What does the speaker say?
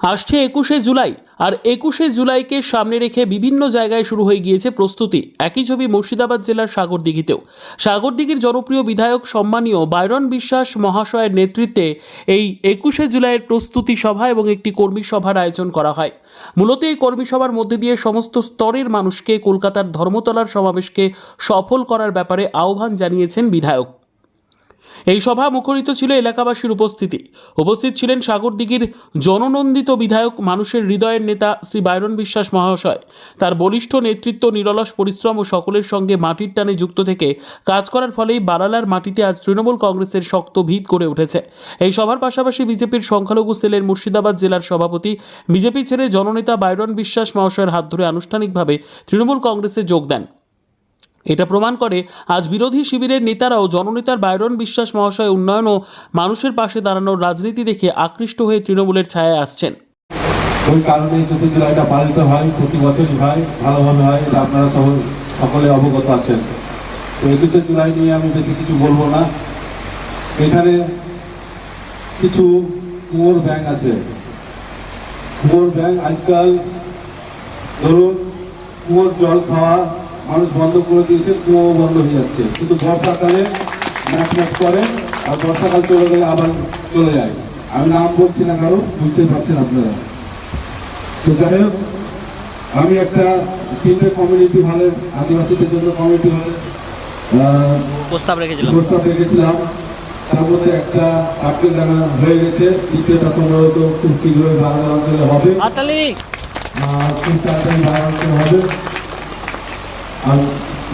আসছে একুশে জুলাই, আর একুশে জুলাইকে সামনে রেখে বিভিন্ন জায়গায় শুরু হয়ে গিয়েছে প্রস্তুতি। একই ছবি মুর্শিদাবাদ জেলার সাগরদিঘিতেও। সাগরদিঘির জনপ্রিয় বিধায়ক সম্মানীয় বাইরন বিশ্বাস মহাশয়ের নেতৃত্বে এই একুশে জুলাইয়ের প্রস্তুতি সভা এবং একটি কর্মী সভার আয়োজন করা হয়। মূলত এই কর্মী সভার মধ্যে দিয়ে সমস্ত স্তরের মানুষকে কলকাতার ধর্মতলার সমাবেশকে সফল করার ব্যাপারে আহ্বান জানিয়েছেন বিধায়ক। এই সভা মুখরিত ছিল এলাকাবাসীর উপস্থিতি। উপস্থিত ছিলেন সাগরদিঘির জননন্দিত বিধায়ক মানুষের হৃদয়ের নেতা শ্রী বাইরন বিশ্বাস মহাশয়। তার বলিষ্ঠ নেতৃত্ব, নিরলস পরিশ্রম ও সকলের সঙ্গে মাটির টানে যুক্ত থেকে কাজ করার ফলেই বারালার মাটিতে আজ তৃণমূল কংগ্রেসের শক্ত ভিত করে উঠেছে। এই সভার পাশাপাশি বিজেপির সংখ্যালঘু সেলের মুর্শিদাবাদ জেলার সভাপতি, বিজেপি ছেড়ে জননেতা বাইরন বিশ্বাস মহাশয়ের হাত ধরে আনুষ্ঠানিকভাবে তৃণমূল কংগ্রেসে যোগ দেন। এটা প্রমাণ করে আজ বিরোধী শিবিরের নেতারাও জননেতার বাইরন বিশ্বাস মহাশয় উন্নয়ন ও মানুষের পাশে দাঁড়ানোর রাজনীতি দেখে আকৃষ্ট হয়ে তৃণমূলের ছায়ায় আসছেন। ওই কারণে একুশে জুলাইটা পালিত হয়, প্রতি বছরই হয়, ভালোভাবে হয়, এটা আপনারা সকলে অবগত আছেন। তো একুশে জুলাই নিয়ে আমি বেশি কিছু বলব না। এখানে কিছু কুয়োর ব্যাংক আছে। কুয়োর ব্যাংক আজকাল ধরুন কুয়োর জল খাওয়া মানুষ বন্ধ করে দিয়েছে কুয়ো বন্ধ হয়ে যাচ্ছে। কিন্তু বর্ষাকালে ম্যাচ ম্যাচ করে আর বর্ষাকাল চলে গেলে আবার চলে যায়। আমি নাম বলছি না কারও বুঝতে পারছেন আপনারা। তো যাই হোক আমি একটা তিনটে কমিউনিটি হলের আদিবাসীদের জন্য কমিউনিটি হলের প্রস্তাব রেখেছিলাম। প্রস্তাব রেখেছিলাম। তার মধ্যে একটা পার্কের জায়গা হয়ে গেছে। দ্বিতীয়টা সম্ভবত খুব শীঘ্রই বাংলা অঞ্চলে হবে। বাংলা অঞ্চলে হবে আর কি বলব? আর তো-